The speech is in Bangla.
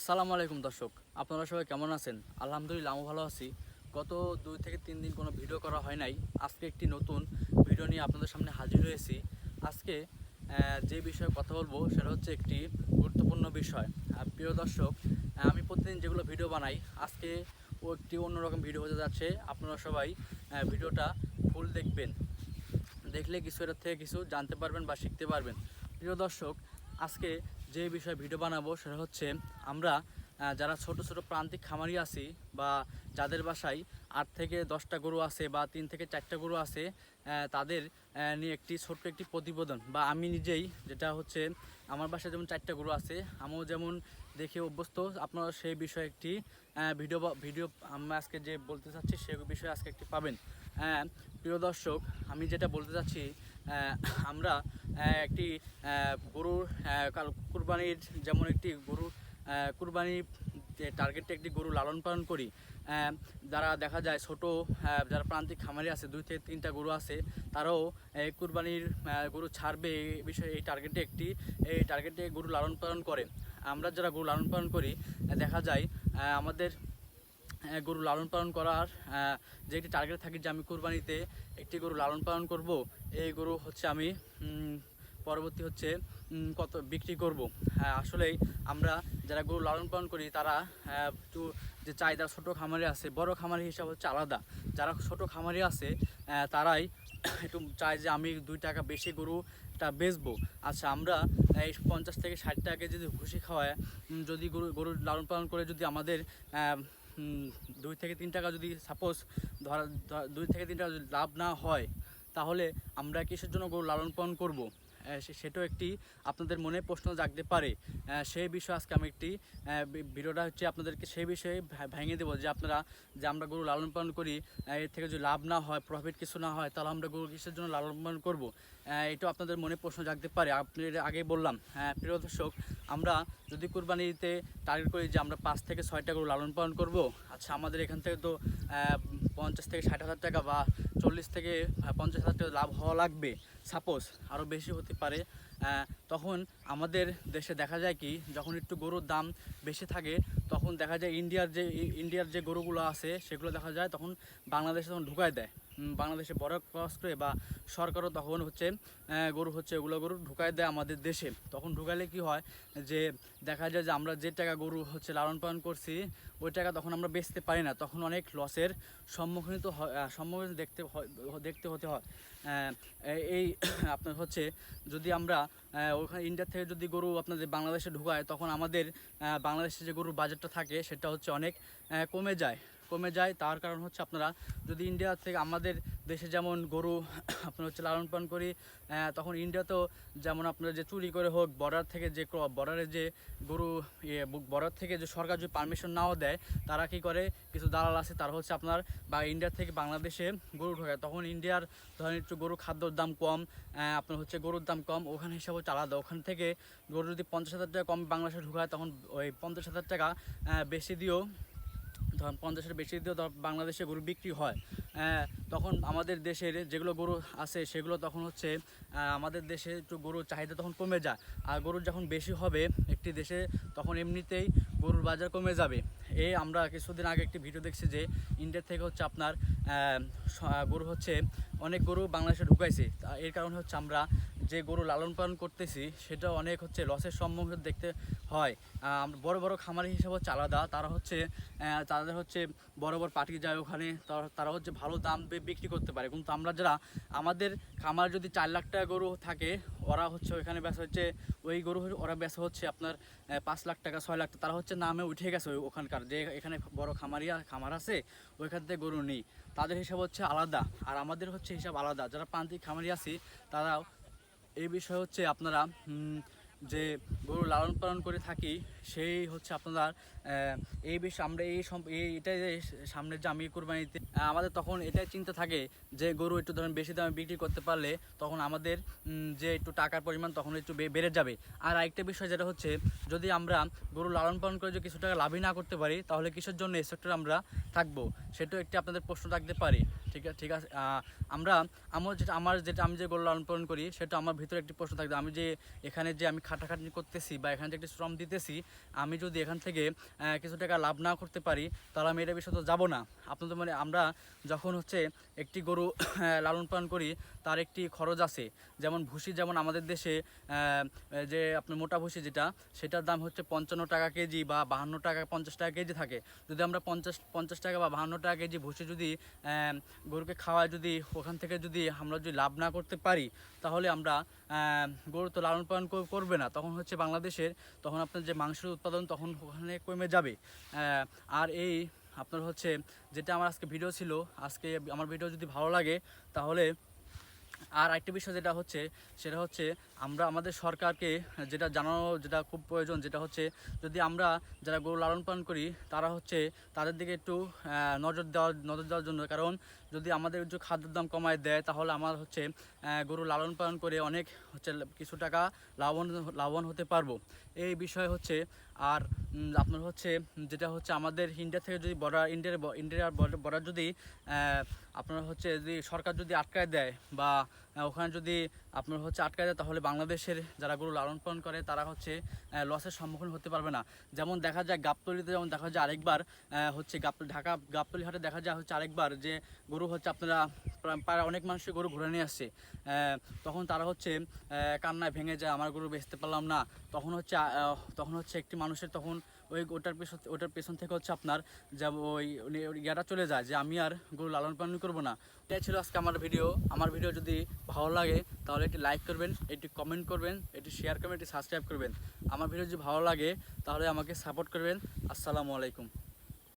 আসসালামু আলাইকুম দর্শক, আপনারা সবাই কেমন আছেন? আলহামদুলিল্লাহ আমি ভালো আছি। গত দুই থেকে তিন দিন কোনো ভিডিও করা হয় নাই। আজকে একটি নতুন ভিডিও নিয়ে আপনাদের সামনে হাজির হয়েছি। আজকে যে বিষয়ে কথা বলব সেটা হচ্ছে একটি গুরুত্বপূর্ণ বিষয়। প্রিয় দর্শক আমি প্রতিদিন যেগুলো ভিডিও বানাই, আজকে ও একটি অন্যরকম ভিডিও হতে যাচ্ছে। আপনারা সবাই ভিডিওটা ফুল দেখবেন। দেখলে কিছু এটার থেকে কিছু জানতে পারবেন বা শিখতে পারবেন। প্রিয় দর্শক আজকে যে বিষয়ে ভিডিও বানাবো সেটা হচ্ছে আমরা যারা ছোট ছোট প্রান্তিক খামারি আছি বা যাদের বাসায় আট থেকে দশটা গরু আছে বা তিন থেকে চারটা গরু আছে তাদের নিয়ে একটি ছোট্ট একটি প্রতিবেদন। বা আমি নিজেই যেটা হচ্ছে আমার বাসায় যেমন চারটা গরু আছে, আমিও যেমন দেখে অভ্যস্ত, আপনারা সেই বিষয়ে একটি ভিডিও ভিডিও আমরা আজকে যে বলতে চাচ্ছি সে বিষয়ে আজকে একটি পাবেন। প্রিয় দর্শক, আমি যেটা বলতে চাচ্ছি আমরা একটি গরুর কুরবানির যেমন একটি গরু কুরবানি টার্গেটে একটি গরু লালন পালন করি যারা দেখা যায় ছোট যারা প্রান্তিক খামারি আছে, দুই থেকে তিনটা গরু আছে, তারাও এই কুরবানির গরু ছাড়বে এই বিষয়ে এই টার্গেটে একটি, এই টার্গেটে গরু লালন পালন করে। আমরা যারা গরু লালন পালন করি, দেখা যায় আমাদের গরু লালন পালন করার যে একটি টার্গেট থাকে যে আমি কুরবানিতে একটি গরু লালন পালন করব, এই গরু হচ্ছে আমি পরবর্তী হচ্ছে কত বিক্রি করব। হ্যাঁ আসলেই আমরা যারা গরু লালন পালন করি, তারা একটু যে চাহিদা ছোটো খামারি আছে, বড় খামারি হিসাব হচ্ছে আলাদা। যারা ছোট খামারি আছে তারাই একটু চায় যে আমি দুই টাকা বেশি গরুটা বেচবো। আচ্ছা আমরা এই পঞ্চাশ থেকে ষাট টাকা যদি ভুসি খাওয়ায় যদি গরু গরু লালন পালন করে যদি আমাদের দুই থেকে তিন টাকা যদি সাপোজ ধরা দুই থেকে তিন টাকা যদি লাভ না হয়, তাহলে আমরা কিসের জন্য গরু লালন পালন করব? সেটাও একটি আপনাদের মনে প্রশ্ন জাগতে পারে। সেই বিষয়ে আজকে আমি একটি ভিডিওটা হচ্ছে আপনাদেরকে সেই বিষয়ে ভেঙে দেবো যে আপনারা যে আমরা গরু লালন পালন করি এর থেকে যদি লাভ না হয় প্রফিট কিছু না হয়, তাহলে আমরা গরু কিসের জন্য লালন পালন করব? এটাও আপনাদের মনে প্রশ্ন জাগতে পারে। আপনি আগেই বললাম প্রিয় দর্শক, আমরা যদি কুরবানিতে টার্গেট করি যে আমরা পাঁচ থেকে ছয়টা গরু লালন পালন করব আচ্ছা আমাদের এখান থেকে তো পঞ্চাশ থেকে ষাট হাজার টাকা বা চল্লিশ থেকে পঞ্চাশ হাজার টাকা লাভ হওয়া লাগবে সাপোজ আরও বেশি হতে পারে তখন আমাদের দেশে দেখা যায় কি, যখন একটু গরুর দাম বেশি থাকে, তখন দেখা যায় ইন্ডিয়ার যে ইন্ডিয়ার যে গরুগুলো আছে, সেগুলো দেখা যায় তখন বাংলাদেশে তখন ঢুকায় দেয়। বাংলাদেশে বড় ক্রস করে বা সরকারও তখন হচ্ছে গরু হচ্ছে ওগুলো গরু ঢুকায় দেয় আমাদের দেশে। তখন ঢুকালে কি হয় যে, দেখা যায় যে আমরা যে টাকা গরু হচ্ছে লালন পালন করছি, ওই টাকা তখন আমরা বেচতে পারি না। তখন অনেক লসের সম্মুখীন তো সম্মুখীন দেখতে দেখতে হতে হয়। এই- আপনার হচ্ছে যদি আমরা ওখানে ইন্ডিয়া থেকে যদি গরু আপনাদের বাংলাদেশে ঢুকায়, তখন আমাদের বাংলাদেশে যে গরুর বাজারটা থাকে, সেটা হচ্ছে অনেক কমে যায়। কমে যায়। তার কারণ হচ্ছে আপনারা যদি ইন্ডিয়া থেকে আমাদের দেশে যেমন গরু আপনার হচ্ছে লালন পালন করি তখন ইন্ডিয়াতেও যেমন আপনার যে চুরি করে হোক বর্ডার থেকে যে বর্ডারে যে গরু বর্ডার থেকে যে সরকার যদি পারমিশন নাও দেয়, তারা কি করে? কিছু দালাল আছে, তারা হচ্ছে আপনার বা ইন্ডিয়া থেকে বাংলাদেশে গরু ঢোকায়। তখন ইন্ডিয়ার ধরেন একটু গরু খাদ্যর দাম কম আপনার হচ্ছে গরুর দাম কম, ওখানে হিসাবে হচ্ছে আলাদা। ওখান থেকে গরু যদি পঞ্চাশ হাজার টাকা কম বাংলাদেশে ঢুকায়, তখন ওই পঞ্চাশ হাজার টাকা বেশি দিয়েও ধর পঞ্চাশের বেশি ধর বাংলাদেশে গরু বিক্রি হয় তখন আমাদের দেশের যেগুলো গরু আছে সেগুলো তখন হচ্ছে আমাদের দেশে একটু গরুর চাহিদা তখন কমে যায়, আর গরুর যখন বেশি হবে একটি দেশে তখন এমনিতেই গরুর বাজার কমে যাবে। এই আমরা কিছুদিন আগে একটি ভিডিও দেখছি যে ইন্ডিয়া থেকে হচ্ছে আপনার গরু হচ্ছে অনেক গরু বাংলাদেশে ঢুকাইছে। তা এর কারণে হচ্ছে আমরা যে গরু লালন পালন করতেছি, সেটা অনেক হচ্ছে লসের সম্মুখীন দেখতে হয়। বড় বড় খামারি হিসাবে হচ্ছে আলাদা। তারা হচ্ছে তাদের হচ্ছে বড় বড় পার্টি যায় ওখানে। তারা- হচ্ছে ভালো দাম বিক্রি করতে পারে। কিন্তু আমরা যারা আমাদের খামার যদি চার লাখ টাকা গরু থাকে, ওরা হচ্ছে ওইখানে বেচা হচ্ছে, ওই গরু ওরা বেচা হচ্ছে আপনার পাঁচ লাখ টাকা, ছয় লাখ তারা হচ্ছে নামে উঠে গেছে ওখানকার যে এখানে বড় খামারি খামার আছে, ওইখান থেকে গরু নেই। তাদের হিসাব হচ্ছে আলাদা। আর আমাদের হচ্ছে হিসাব আলাদা। যারা প্রান্তিক খামারি আছি, তারাও এই বিষয় হচ্ছে আপনারা যে গরু লালন পালন করে থাকি, সেই হচ্ছে আপনারা এই বিষয় আমরা এই এটাই যে সামনে যে আমি কোরবানিতে আমাদের তখন এটাই চিন্তা থাকে যে গরু একটু ধরেন বেশি দামে বিক্রি করতে পারলে তখন আমাদের যে একটু টাকার পরিমাণ তখন একটু বেড়ে যাবে। আর আরেকটা বিষয় যেটা হচ্ছে, যদি আমরা গরু লালন পালন করে যদি কিছু টাকা লাভই না করতে পারি, তাহলে কিসের জন্য এই সেক্টরে আমরা থাকব? সেটাও একটি আপনাদের প্রশ্ন রাখতে পারি। ঠিক আছে ঠিক আছে আমরা, আমার যেটা আমার যেটা আমি যে গরু লালন পালন করি, সেটা আমার ভিতরে একটি প্রশ্ন থাকবে। আমি যে এখানে যে আমি খাটাখাটনি করতেছি বা এখানে যে একটি শ্রম দিতেছি, আমি যদি এখান থেকে কিছু টাকা লাভ না করতে পারি, তাহলে আমি এটা বিষয়ে তো যাব না। আপনাদের মানে আমরা যখন হচ্ছে একটি গরু লালন পালন করি, তার একটি খরচ আছে। যেমন ভুসি, যেমন আমাদের দেশে যে আপনার মোটা ভুসি যেটা, সেটার দাম হচ্ছে পঞ্চান্ন টাকা কেজি বা বাহান্ন টাকা, পঞ্চাশ টাকা কেজি থাকে। যদি আমরা পঞ্চাশ পঞ্চাশ টাকা বা বাহান্ন টাকা কেজি ভুসি যদি গরুকে খাওয়ায় যদি ওখান থেকে যদি আমরা যদি লাভ না করতে পারি, তাহলে আমরা গরু তো লালন পালন করবে না। তখন হচ্ছে বাংলাদেশের, তখন আপনার যে মাংসের উৎপাদন তখন ওখানে কমে যাবে। আর এই আপনার হচ্ছে যেটা আমার আজকে ভিডিও ছিল, আজকে আমার ভিডিও যদি ভালো লাগে, তাহলে আর একটা বিষয় যেটা হচ্ছে, সেটা হচ্ছে আমরা আমাদের সরকারকে যেটা জানানো, যেটা খুব প্রয়োজন, যেটা হচ্ছে যদি আমরা যারা গরু লালন পালন করি, তারা হচ্ছে তাদের দিকে একটু নজর দেওয়ার নজর দেওয়ার জন্য। কারণ যদি আমাদের যে খাদ্যের দাম কমায় দেয়, তাহলে আমার হচ্ছে গরু লালন পালন করে অনেক হচ্ছে কিছু টাকা লাভবান লাভবান হতে পারব। এই বিষয় হচ্ছে, আর আপনার হচ্ছে, যেটা হচ্ছে আমাদের ইন্ডিয়া থেকে যদি বর্ডার, ইন্ডিয়ার ইন্ডিয়ার বর্ডার যদি আপনার হচ্ছে যদি সরকার যদি আটকায় দেয় বা ওখানে যদি আপনার হচ্ছে আটকায় দেয় তাহলে বাংলাদেশের যারা গরু লালন পালন করে, তারা হচ্ছে লসের সম্মুখীন হতে পারবে না। যেমন দেখা যায় গাবতলিতে, যেমন দেখা যায় আরেকবার হচ্ছে গাপ ঢাকা গাবতলি হাটে দেখা যায় হচ্ছে আরেকবার যে গরু হচ্ছে আপনারা প্রায় অনেক মানুষের গরু ঘুরে নিয়ে আসছে তখন তারা হচ্ছে কান্নায় ভেঙে যায়, আমার গরু বেচতে পারলাম না। তখন হচ্ছে তখন হচ্ছে একটি মানুষের তখন ওই ওটার পেছন ওটার পেছন থেকে হচ্ছে আপনার যে ওই ইয়াটা চলে যায় যে আমি আর গরু লালন পালন করব না। এটাই ছিল আজকে আমার ভিডিও আমার ভিডিও যদি ভালো লাগে, তাহলে একটি লাইক করবেন, একটি কমেন্ট করবেন, একটি শেয়ার করবেন, একটি সাবস্ক্রাইব করবেন। আমার ভিডিও যদি ভালো লাগে, তাহলে আমাকে সাপোর্ট করবেন। আসসালামু আলাইকুম।